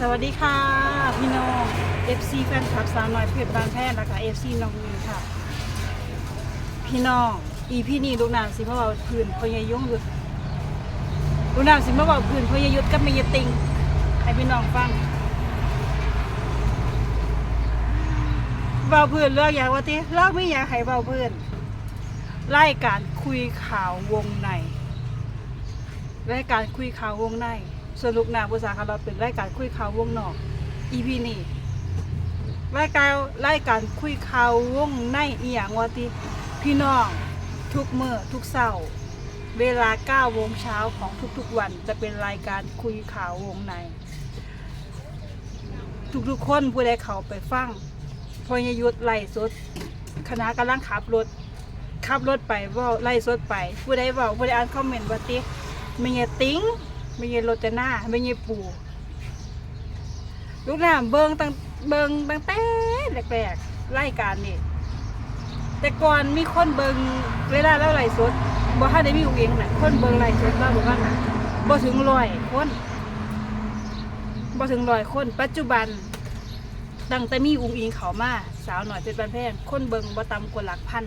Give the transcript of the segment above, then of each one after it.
สวัสดีค่ะ พี่น้อง FC แฟนคลับสาวน้อยเพชรบางแพทย์นะคะ FC น้องวินค่ะ พี่น้องอีพี่นี่ลูกน้ำสิมาบอกพื้นพยายงหยุดลูกน้ำสิมาบอกพื้นพยายุทธกับเมยติงให้พี่น้องฟังเบาพื้นเลือกอย่างว่าที่เลิกไม่อยากให้เบาพื้นไล่การคุยข่าววงในรายการคุยข่าววงใน สนลูกนาภาษาคาราเป็นรายการคุยข่าววงนอกอีพีนี้รายการรายการคุยข่าววงในอีหยังว่าติพี่น้องทุกเมื่อทุกเสาร์เวลา9โมงเช้าของทุกๆวันจะเป็นรายการคุยข่าววงใน ทุกๆคนผู้ใดเขาไปฟังพยยุทธไล่สดคณะกำลังขับรถขับรถไปว่าไล่สดไป ผู้ใดว่าผู้ใดอ่านคอมเมนต์ว่าติไม่เงติ้ง ไม่เงโรจนาไม่เงปูลูกน้ำเบิงตั้งเบิงตั้งแต่แรกๆไล่การนี่แต่ก่อนมีคนเบิงเวลาแล้วไล่สดบ่ทันได้มีอุ้งเองน่ะคนเบิงไล่สดบ้าบ่ว่าน่ะบ่ถึงร้อยคนบ่ถึงร้อยคน ปัจจุบันตั้งแต่มีอุ้งอิงเขามาสาวหน่อยเป็นบันแพงคนเบิงบ่ต่ำกว่าหลักพัน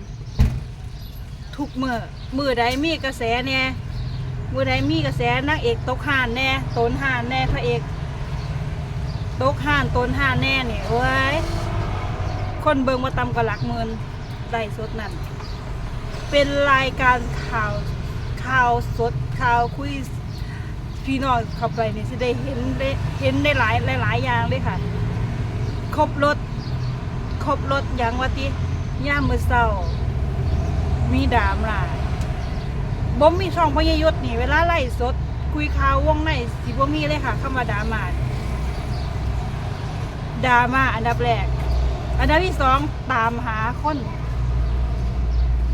ทุกมือมือใดมีกระแสเนี่ย มือใดมีกระแสนางเอกตกห่านแน่ตนห่านแน่พระเอกตกห่านตนห่านแน่เนี่ยเว้ยคนเบิงมาตำกว่าหลักหมื่นได้สดนั่นเป็นรายการข่าวข่าวสดข่าวคุยพี่น้องเข้าไปนี่สิได้เห็นได้เห็นได้หลายหลายอย่างเลยค่ะ ครบรถครบรถอย่างว่าติย่ามมือเศร้ามีดามหลาย บ่มีช่องพยยศนี่เวลาไล่สด คุยข่าววงในสิบ่มีเลยค่ะคำว่าดราม่าดราม่าอันดับแรก อันดับที่สองตามหาคน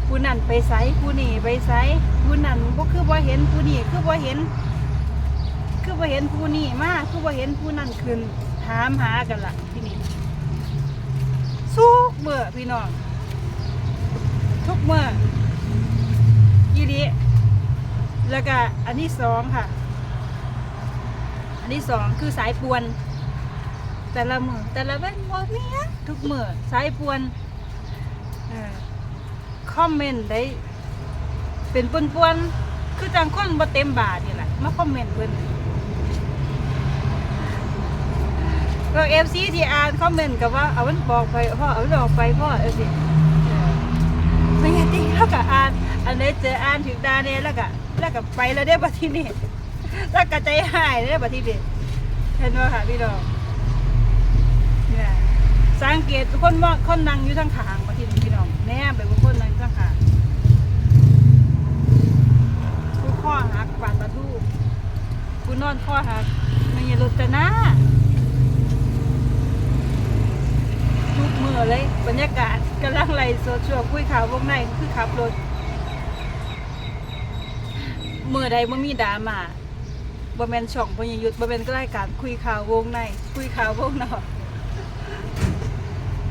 ผู้นั่นไปไสผู้นี่ไปไสผู้นั่นบ่คือบ่เห็นผู้นี่คือบ่เห็น คือบ่เห็นผู้นี่มาคือบ่เห็นผู้นั่นขึ้นถามหากันล่ะที่นี่สู้เบื่อพี่น้องทุกเมื่อยี่ดี แล้วก็อันที่สองค่ะ อันที่สองคือสายปวน แต่ละมือแต่ละเว้นว่าเนี้ยทุกมือสายปวนอคอมเมนต์ได้ เป็นปวนปวนคือจังคนบ่เต็มบาทนี่แหละมาคอมเมนต์เพิ่นก็เอฟซีที่อ่านคอมเมนต์กับว่าเอามันบอกไปพ่อเอามันบอกไปพ่อเออสิเออไม่งั้นที่แล้วก็อ่าน อันนี้เจออ่านถึงดาเนี่ยแล้วก็ แล้วก็ไปแล้วได้อบัดที่นี่แล้วก็ใจหายได้อบัดที่นี่เห็นไหมค่ะพี่น้องเนี่ยสังเกตคนว่าคนนั่งอยู่ทางขางบัดที่นี่พี่น้องแน่ไปว่าคนนั่งอยู่ทางขางกูข้อหักปาดประทูกูนอนข้อหักไม่ยรถจะหน้าทุกมือเลยบรรยากาศกำลังไล่สดช่วงคุยข่าววงในคือขับรถ มื่อใดบ่มีดราม่าบ่แม่นช่องพญยุทธบ่แม่นรายการคุยข่าววงใน คุยข่าววงนอก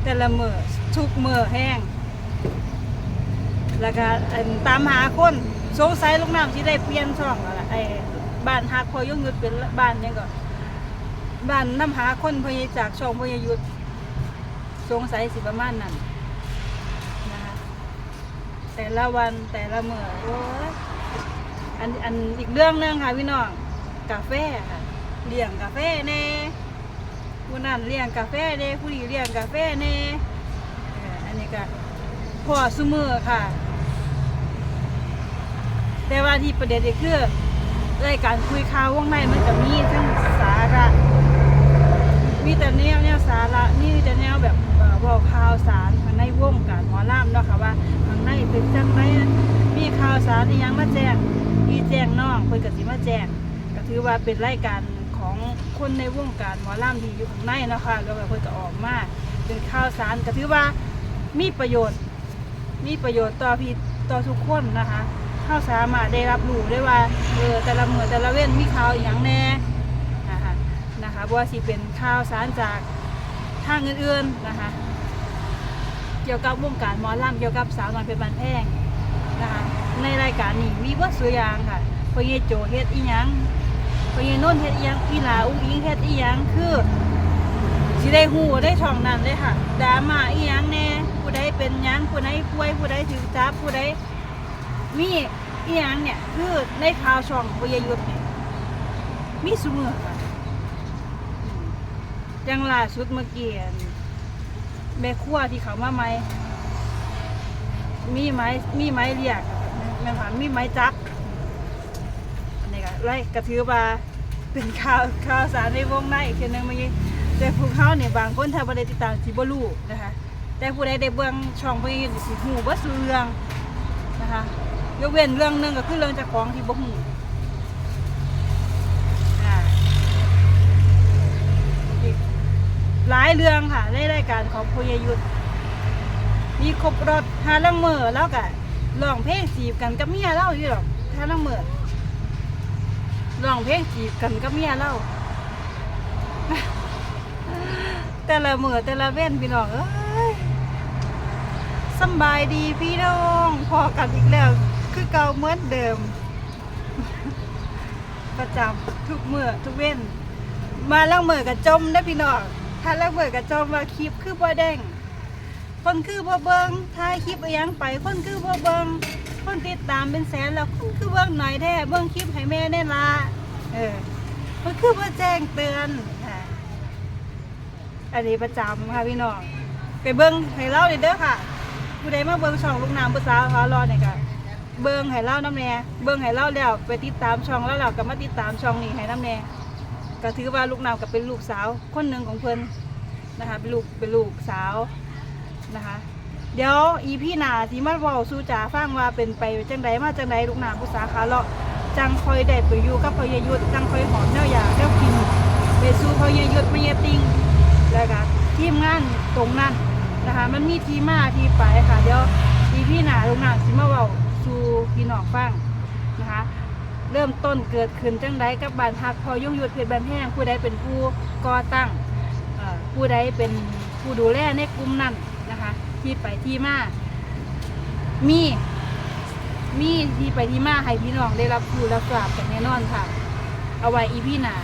แต่ละมือทุกมือแห้ง แล้วก็อันตามหาคนสงสัยลูกน้ำที่ได้เปลี่ยนช่องแล้วล่ะไอ้บ้านฮักพอยงยุทธเป็นบ้านยังก็บ้านน้ำหาคนพญจากช่องพญยุทธสงสัยสิประมาณนั้นนะคะแต่ละวันแต่ละเมื่อโอ้ อันอันอีกเรื่องหนึงค่ะพี่น้องกาแฟค่ะเลี้ยงกาแฟแน่ผู้นั้นเลี้ยงกาแฟแน่ผู้นี้เลี้ยงกาแฟแน่เอ่ออันนี้ก็พอซุมือค่ะ แต่ว่าที่ประเด็นก็คือรายการคุยข่าววงในมันจะมีทั้งสาระ มีแต่แนวแนวสาระมีแต่แนวแบบเอ่อบอกข่าวสารข้างในวงการหมอลำเนาะค่ะว่าข้างในเป็นจังไรมีข่าวสารที่ยังมาแจ้ง ที่แจ้งน้องเพิ่นก็สิมาแจ้งก็ถือว่าเป็นรายการของคนในวงการหมอลำที่อยู่ข้างในเนาะคะแล้วแบบเพิ่นก็ออกมาเป็นข่าวสารก็ถือว่ามีประโยชน์ มีประโยชน์ต่อพี่ต่อทุกคนนะคะเข้าสามารถได้รับรู้ได้ว่าเออแต่ละเมื่อแต่ละเว้นมีข่าวอย่างแน่นะคะนะคะว่าสิเป็นข่าวสารจากทางอื่นๆนะคะเกี่ยวกับวงการหมอลำเกี่ยวกับสาวน้อยเป็นบันแพง นะคะในรายการนี้มีเบิดสุอยางค่ะพอเยโจเฮ็ดอีหยังพอยายนุ่นเฮ็ดอีหยังพี่ลาอุ้งอิงเฮ็ดอีหยังคือสิได้ฮู้ได้ช่องนั้นเลยค่ะดราม่าอีหยังแน่ผู้ใดเป็นหยังผู้ใดป่วยผู้ใดถูกจับผู้ใดมีอีหยังเนี่ยคือในข่าวช่องพอยายยุทธเนี่ยมีซุมื้อค่ะย่างล่าสุดเมื่อกี้แม่ครัวที่เขามาใหม มีไม้มีไม้เรียกแม่ผ่านมีไม้จักอันนี้ก็ไล่กระถือว่าเป็นข่าวข่าวสารในวงในอีกทีหนึงเมื่อกี้แต่พวกเขาเนี่ยบางคนถ้าบ่ได้ติดตามสิบ่รู้นะคะ แต่ผู้ใดได้เบิ่งช่องเพิ่นอยู่สิฮู้เบ่ซุเรื่องนะคะยกเว้นเรื่องหนึงก็คือเรื่องเจ้าของที่บ่ฮู้อ่าอีกหลายเรื่องค่ะในรายการของพยยุทธ มีครบรถหาลังเมอแล้วก็ร้องเพลงจีบกันกับเมียเล่าอยู่หรอกหาลังเมอร้องเพลงจีบกันกับเมียเล่าแต่ละเมือแต่ละเว้นพี่น้องเอ้ยสบายดีพี่น้องพอกันอีกแล้ว คือเก่าเหมือนเดิม ประจำทุกเมือทุกเว้นมาลังเมอกับจมได้พี่น้องถ้าลังเมอกับจมว่าคลิปคือบ่แดง คนคือบ่เบิงถ่ายคลิปอะไรยังไป คนคือบ่เบิงคนติดตามเป็นแสนแล้วคนคือเบิงหน่อยแท้เบิงคลิปให้แม่แน่ละเออมันคือบ่แจ้งเตือนค่ะอันนี้ประจำค่ะพี่น้องไปเบิงให้เล่าเลยเด้อค่ะผู้ใดมาเบิงช่องลูกน้ำภาษาเขารอเนี่ยค่ะเบิงให้เล่าน้ำแน่เบิงให้เล่าแล้วไปติดตามช่องแล้วเราก็มาติดตามช่องนี้ให้น้ำแน่ก็ถือว่าลูกน้ำก็เป็นลูกสาว คนหนึ่งของเพิ่นนะคะเป็นลูกเป็นลูกสาว นะคะ เดี๋ยวอีพี่หนาที่มาเว้าสู่จ๋าฟังว่าเป็นไปจังใดมาจังใดลูกหนาผู้สาขาเลาะจังคอยได้ไปอยู่กับพอยายุทธจังคอยหอมแนวยาแนวกินไปสู่พอยายุทธไม่ยติงแล้วก็ทีมงานตรงนั้นนะคะ มันมีที่มาทีไปค่ะ เดี๋ยวอีพี่หนาลูกหนาสิมาเว้าสู่พี่น้องฟังนะคะเริ่มต้นเกิดขึ้นจังใดกับบานฮักพอยุ่งยุทธเพชรบ้านแห้งผู้ใดเป็นผู้ก่อตั้งผู้ใดเป็นผู้ดูแลในกลุ่มนั้น นะคะ ที่ไปที่มา มี มีที่ไปที่มาให้พี่น้องได้รับรู้รับทราบกันแน่นอนค่ะ เอาไว้อีพี่หนา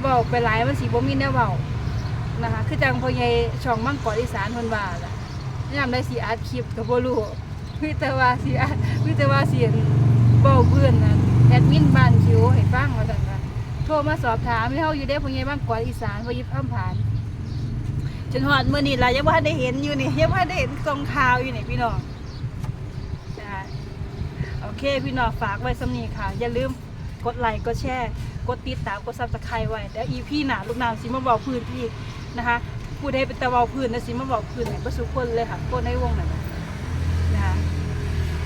เบาไปหลายมันสีบ่มีแนวเบานะคะ คือจังพอใหญ่ช่องมังกรอีสานเพิ่นว่าล่ะยามได้สิอัดคลิปก็บ่รู้มีแต่ว่าสิอัดมีแต่ว่าเสียงเบาเพื่อนนะแอดมินบ้านคิวให้ฟังว่าซั่นว่าโทรมาสอบถามให้เฮาอยู่ได้พงไงบ้างกวาดอีสานพยิบอ้ำผ่าน จนหอดมื้อนี้ล่ะยังบ่ทันได้เห็นอยู่นี่ยังบ่ทันได้เห็นทรงข่าวอยู่นี่พี่น้องจ้ะโอเคพี่น้องฝากไว้สำนีค่ะ อย่าลืมกดไลค์กดแชร์กดติดตามกด Subscribe ไว้เดี๋ยวอีพี่หนาลูกน้ำสิมาบอกพื้นที่นะคะผู้ใดเป็นตะเว้าพื้นนะสิมาบอกพื้นให้บ่สุคนเลยค่ะคนในวงนั้นนะคะ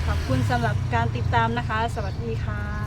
ขอบคุณสำหรับการติดตามนะคะ สวัสดีค่ะ